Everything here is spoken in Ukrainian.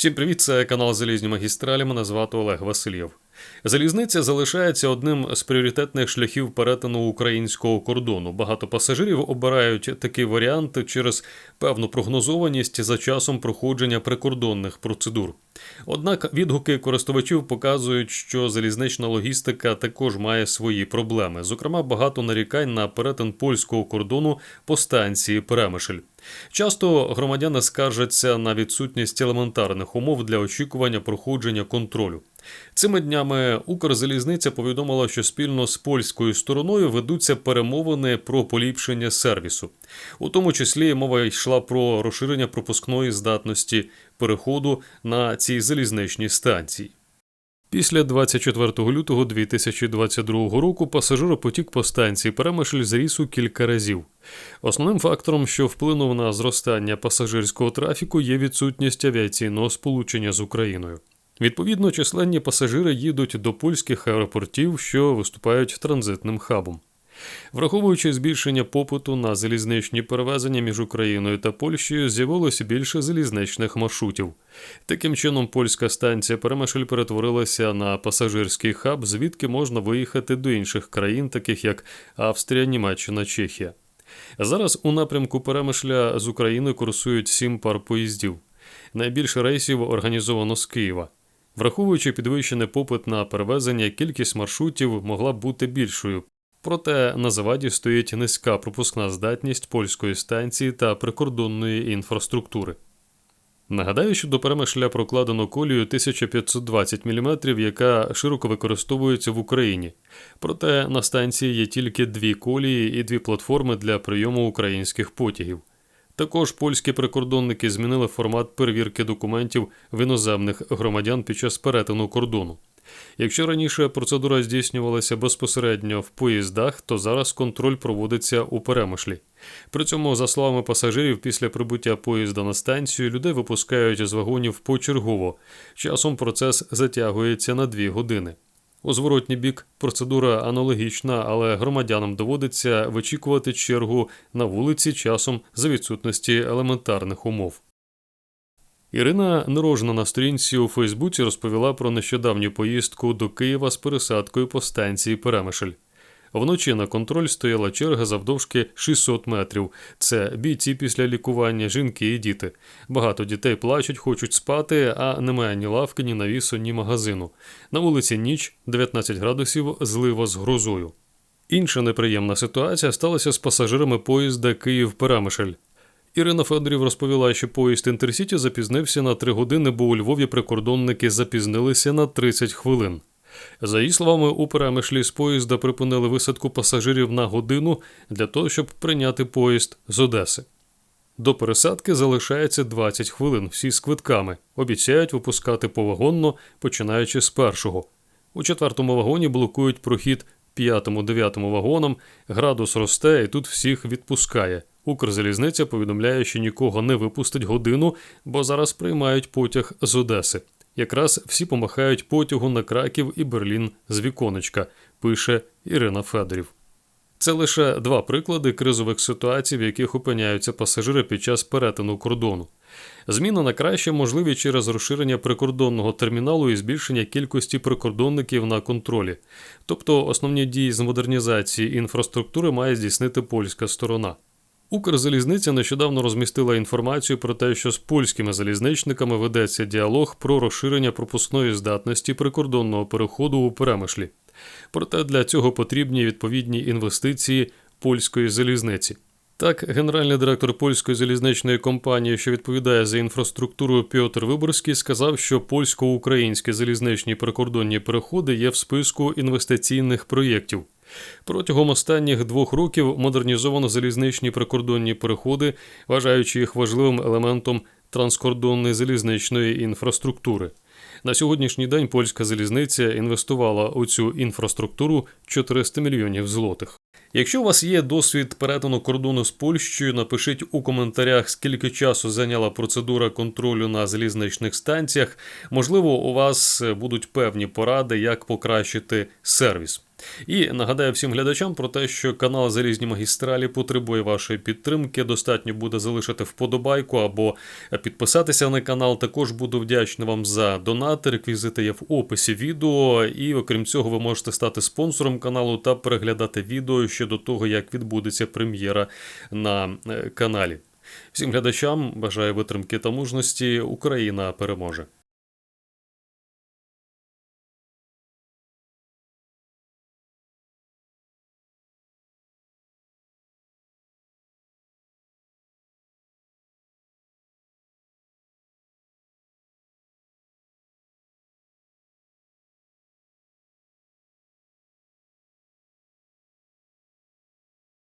Всім привіт, це канал Залізні магістралі. Мене звати Олег Васильєв. Залізниця залишається одним з пріоритетних шляхів перетину українського кордону. Багато пасажирів обирають такий варіант через певну прогнозованість за часом проходження прикордонних процедур. Однак відгуки користувачів показують, що залізнична логістика також має свої проблеми. Зокрема, багато нарікань на перетин польського кордону по станції Перемишль. Часто громадяни скаржаться на відсутність елементарних умов для очікування проходження контролю. Цими днями Укрзалізниця повідомила, що спільно з польською стороною ведуться перемовини про поліпшення сервісу. У тому числі мова йшла про розширення пропускної здатності переходу на цій залізничній станції. Після 24 лютого 2022 року пасажиропотік по станції Перемишль зріс у кілька разів. Основним фактором, що вплинув на зростання пасажирського трафіку, є відсутність авіаційного сполучення з Україною. Відповідно, численні пасажири їдуть до польських аеропортів, що виступають транзитним хабом. Враховуючи збільшення попиту на залізничні перевезення між Україною та Польщею, з'явилося більше залізничних маршрутів. Таким чином, польська станція Перемишль перетворилася на пасажирський хаб, звідки можна виїхати до інших країн, таких як Австрія, Німеччина, Чехія. Зараз у напрямку Перемишля з України курсують сім пар поїздів. Найбільше рейсів організовано з Києва. Враховуючи підвищений попит на перевезення, кількість маршрутів могла б бути більшою. Проте на заваді стоїть низька пропускна здатність польської станції та прикордонної інфраструктури. Нагадаю, що до перемишля прокладено колію 1520 мм, яка широко використовується в Україні. Проте на станції є тільки дві колії і дві платформи для прийому українських потягів. Також польські прикордонники змінили формат перевірки документів в іноземних громадян під час перетину кордону. Якщо раніше процедура здійснювалася безпосередньо в поїздах, то зараз контроль проводиться у перемишлі. При цьому, за словами пасажирів, після прибуття поїзда на станцію людей випускають з вагонів почергово. Часом процес затягується на дві години. У зворотній бік процедура аналогічна, але громадянам доводиться вичікувати чергу на вулиці часом за відсутності елементарних умов. Ірина Нерожна на сторінці у Фейсбуці розповіла про нещодавню поїздку до Києва з пересадкою по станції Перемишль. Вночі на контроль стояла черга завдовжки 600 метрів. Це бійці після лікування, жінки і діти. Багато дітей плачуть, хочуть спати, а немає ні лавки, ні навісу, ні магазину. На вулиці ніч 19 градусів злива з грозою. Інша неприємна ситуація сталася з пасажирами поїзда Київ-Перемишль. Ірина Федорів розповіла, що поїзд Інтерсіті запізнився на 3 години, бо у Львові прикордонники запізнилися на 30 хвилин. За її словами, у перемишлі з поїзда припинили висадку пасажирів на годину для того, щоб прийняти поїзд з Одеси. До пересадки залишається 20 хвилин, всі з квитками. Обіцяють випускати повагонно, починаючи з першого. У четвертому вагоні блокують прохід п'ятому-дев'ятому вагонам, градус росте і тут всіх відпускає. Укрзалізниця повідомляє, що нікого не випустить годину, бо зараз приймають потяг з Одеси. Якраз всі помахають потягу на Краків і Берлін з віконечка, пише Ірина Федорів. Це лише два приклади кризових ситуацій, в яких опиняються пасажири під час перетину кордону. Зміна на краще можливі через розширення прикордонного терміналу і збільшення кількості прикордонників на контролі. Тобто основні дії з модернізації інфраструктури має здійснити польська сторона. Укрзалізниця нещодавно розмістила інформацію про те, що з польськими залізничниками ведеться діалог про розширення пропускної здатності прикордонного переходу у перемишлі. Проте для цього потрібні відповідні інвестиції польської залізниці. Так, генеральний директор польської залізничної компанії, що відповідає за інфраструктуру Пьотр Виборський, сказав, що польсько-українські залізничні прикордонні переходи є в списку інвестиційних проєктів. Протягом останніх двох років модернізовано залізничні прикордонні переходи, вважаючи їх важливим елементом транскордонної залізничної інфраструктури. На сьогоднішній день польська залізниця інвестувала у цю інфраструктуру 400 мільйонів злотих. Якщо у вас є досвід перетину кордону з Польщею, напишіть у коментарях, скільки часу зайняла процедура контролю на залізничних станціях. Можливо, у вас будуть певні поради, як покращити сервіс. І нагадаю всім глядачам про те, що канал Залізні магістралі потребує вашої підтримки. Достатньо буде залишити вподобайку або підписатися на канал. Також буду вдячний вам за донати. Реквізити є в описі відео. І окрім цього, ви можете стати спонсором каналу та переглядати відео ще до того, як відбудеться прем'єра на е, каналі. Всім глядачам бажаю витримки та мужності. Україна переможе.